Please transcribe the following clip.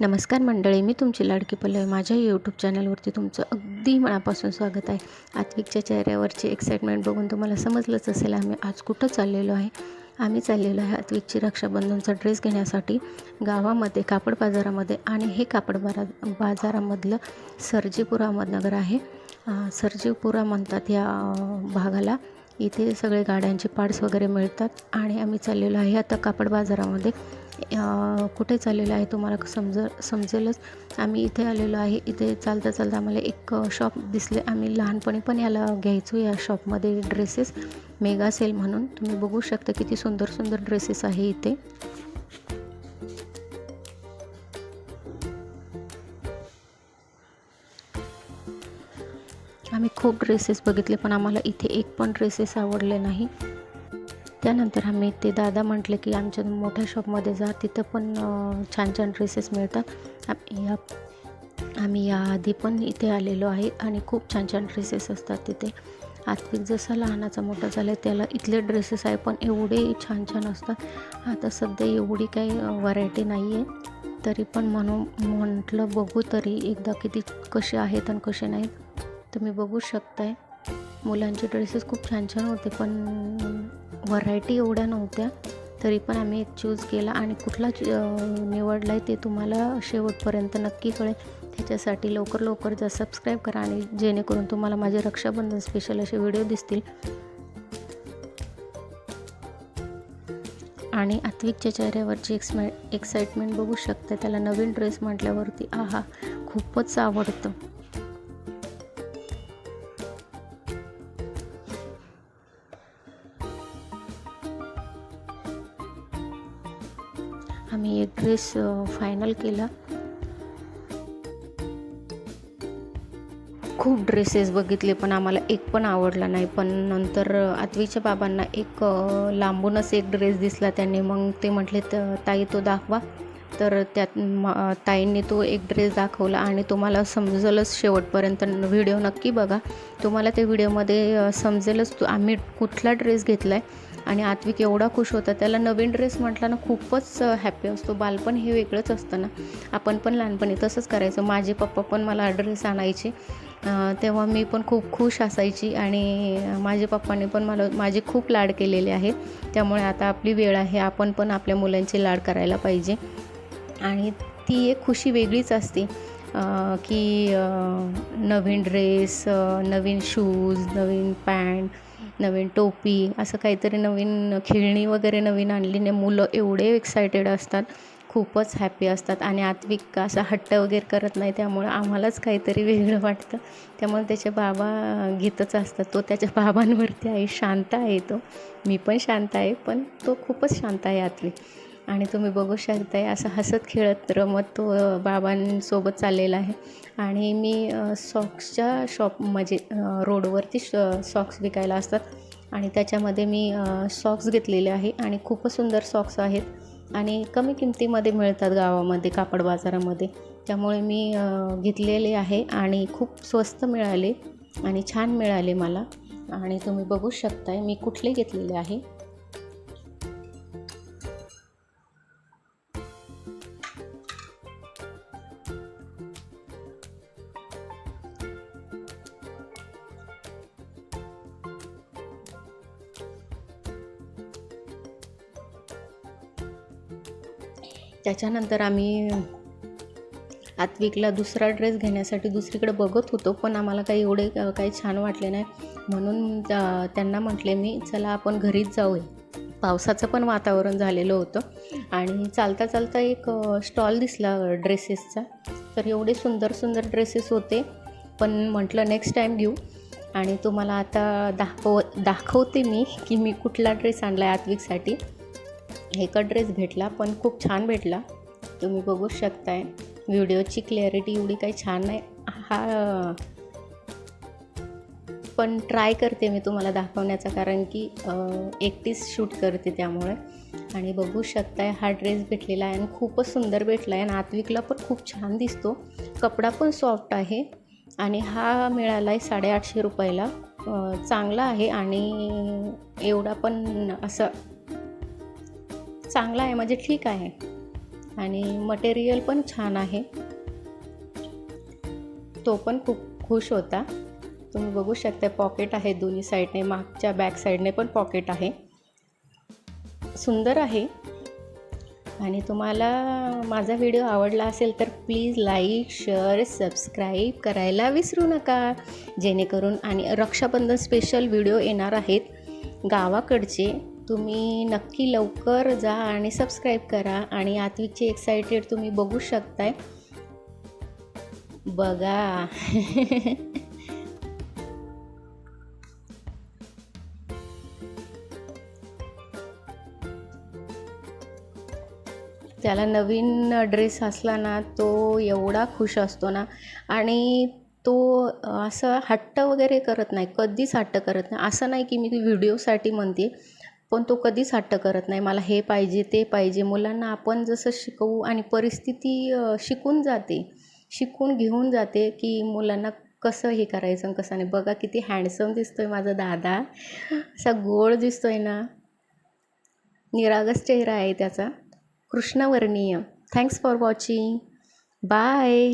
नमस्कार मंडळी मी तुमची लाडकी पल्लवी. माझ्या यूट्यूब चॅनलवरती तुमचं अगदी मनापासून स्वागत आहे. आत्विकच्या चेहऱ्यावरची एक्साइटमेंट बघून तुम्हाला समजलंच असेल आम्ही आज कुठं चाललेलो आहे. आम्ही चाललेलो आहे आत्विकची रक्षाबंधनचा ड्रेस घेण्यासाठी गावामध्ये कापड बाजारामध्ये आणि हे कापड बारा बाजारामधलं सर्जीपुर अहमदनगर आहे. सर्जीपुरा म्हणतात या भागाला. इथे सगळे गाड्यांचे पार्ट्स वगैरे मिळतात आणि आम्ही चाललेलो आहे आता कापड बाजारामध्ये. कुठे चाललेलं आहे तुम्हाला समज समजेलच. आम्ही इथे आलेलो आहे इथे चालता चालता आम्हाला एक शॉप दिसले. आम्ही लहानपणी पण याला घ्यायचो या शॉपमध्ये ड्रेसेस मेगा सेल म्हणून. तुम्ही बघू शकता किती सुंदर सुंदर ड्रेसेस आहे इथे. आम्ही खूप ड्रेसेस बघितले पण आम्हाला इथे एक पण ड्रेसेस आवडले नाही. त्यानंतर आम्ही ते दादा म्हटले की आमच्या मोठ्या शॉपमध्ये जा तिथं पण छान छान ड्रेसेस मिळतात. या आम्ही याआधी पण इथे आलेलो आहे आणि खूप छान छान ड्रेसेस असतात तिथे. आत्विक जसा लहानाचा मोठा झाला त्याला इथले ड्रेसेस आहे पण एवढे छान छान असतात. आता सध्या एवढी काही व्हरायटी नाही आहे तरी पण म्हणून म्हटलं बघू तरी एकदा किती कसे आहेत आणि कसे नाहीत. तुम्ही बघू शकताय. मुलांचे ड्रेसेस खूप छान छान होते पण व्हरायटी एवढ्या नव्हत्या तरी पण आम्ही एक चूज केला आणि कुठला निवडला आहे ते तुम्हाला शेवटपर्यंत नक्की कळेल. त्याच्यासाठी लवकर लवकर जा सबस्क्राईब करा आणि जेणेकरून तुम्हाला माझे रक्षाबंधन स्पेशल असे व्हिडिओ दिसतील. आणि आत्विकच्या चेहऱ्यावरची एक्समे एक्साइटमेंट बघू शकते त्याला नवीन ड्रेस म्हटल्यावरती आहा खूपच आवडतं. आम्ही एक ड्रेस फायनल केला. खूप ड्रेसेस बघितले पण आम्हाला एक पण आवडला नाही. पण नंतर आत्वीच्या बाबांना एक लांबूनच एक ड्रेस दिसला. त्यांनी मग ते म्हटले "त- ताई तो दाखवा. तर त्यात म- ताईंनी तो एक ड्रेस दाखवला आणि तुम्हाला समजेलच शेवटपर्यंत. व्हिडिओ नक्की बघा. तुम्हाला त्या व्हिडिओमध्ये समजेलच तू आम्ही कुठला ड्रेस घेतला आहे आणि आत्विक एवढा खुश होता. त्याला नवीन ड्रेस म्हटला ना खूपच हॅपी असतो. बालपण हे वेगळंच असतं ना. आपण पण लहानपणी तसंच करायचं. माझे पप्पा पण मला ड्रेस आणायचे. तेव्हा मी पण खूप खुश असायची आणि माझ्या पप्पाने पण मला माझे खूप लाड केलेले आहेत. त्यामुळे आता आपली वेळ आहे. आपण पण आपल्या मुलांचे लाड करायला पाहिजे. आणि ती एक खुशी वेगळीच असते की नवीन ड्रेस नवीन शूज नवीन पॅन्ट नवीन टोपी असं काहीतरी नवीन खेळणी वगैरे नवीन आणलीने मुलं एवढे एक्सायटेड असतात खूपच हॅपी असतात आणि आत्विक असा हट्ट वगैरे करत नाही त्यामुळं आम्हालाच काहीतरी वेगळं वाटतं. त्यामुळे त्याचे बाबा घेतच असतात. तो त्याच्या बाबांवरती आहे शांत आहे तो. मी पण शांत आहे पण तो खूपच शांत आहे आत्विक. आणि तुम्ही बघू शकताय असं हसत खेळत रमत तो बाबांसोबत चाललेला आहे. आणि मी सॉक्सच्या शॉप म्हणजे रोडवरती सॉक्स विकायला असतात. आणि त्याच्यामध्ये मी सॉक्स घेतलेले आहे. आणि खूपच सुंदर सॉक्स आहेत. आणि कमी किमतीमध्ये मिळतात गावामध्ये कापड बाजारामध्ये. त्यामुळे मी घेतलेले आहे. आणि खूप स्वस्त मिळाले. आणि छान मिळाले मला. आणि तुम्ही बघू शकताय मी कुठले घेतलेले आहे. त्याच्यानंतर आम्ही आत्विकला दुसरा ड्रेस घेण्यासाठी दुसरीकडे बघत होतो पण आम्हाला काही एवढे काही छान वाटले नाही. म्हणून त्यांना म्हटले मी चला आपण घरीच जाऊया. पावसाचं पण वातावरण झालेलं होतं. आणि चालता चालता एक स्टॉल दिसला ड्रेसेसचा. तर एवढे सुंदर सुंदर ड्रेसेस होते. पण म्हटलं नेक्स्ट टाईम घेऊ. आणि तुम्हाला आता दाखव दाखवते मी की मी कुठला ड्रेस आणला आहे आत्विकसाठी. एकच ड्रेस भेटला पण खूप छान भेटला. तुम्ही बघू शकताय. व्हिडिओची क्लॅरिटी एवढी काही छान नाही. हा. पण ट्राय करते मी तुम्हाला दाखवण्याचा कारण की एकटीच शूट करते त्यामुळे. आणि बघू शकताय हा ड्रेस भेटलेला आहे आणि खूपच सुंदर भेटला आहे आणि आत्विकला पण खूप छान दिसतो. कपडा पण सॉफ्ट आहे. आणि हा मिळाला आहे साडेआठशे रुपयाला. चांगला आहे आणि एवढा पण असं चांगला आहे म्हणजे ठीक आहे. आणि मटेरियल पण छान आहे. तो पण खूप खुश होता. तुम्ही बघू शकता पॉकेट आहे दोन्ही साईडने मागच्या बॅक साईडने पण पॉकेट आहे. सुंदर आहे. आणि तुम्हाला माझा व्हिडिओ आवडला असेल तर प्लीज लाईक शेअर सबस्क्राईब करायला विसरू नका. जेणेकरून आणि रक्षाबंधन स्पेशल व्हिडिओ येणार आहेत गावाकडचे. तुम्ही नक्की लवकर जा आणि सबस्क्राईब करा आणि आत्विकची एक्सायटेड तुम्ही बघू शकताय. बघा. त्याला नवीन ड्रेस असला ना तो एवढा खुश असतो ना. आणि तो असं हट्ट वगैरे करत नाही कधीच हट्ट करत नाही. असं नाही की मी व्हिडिओसाठी म्हणते. पण तो कधीच हट्ट करत नाही. मला हे पाहिजे ते पाहिजे. मुलांना आपण जसं शिकवू आणि परिस्थिती शिकून जाते शिकून घेऊन जाते की मुलांना कसं हे करायचं आणि कसं नाही. बघा किती हँडसम दिसतो आहे माझा दादा. असा गोड आहे ना. निरागस चेहरा आहे त्याचा. कृष्णवर्णीय. Thanks for watching bye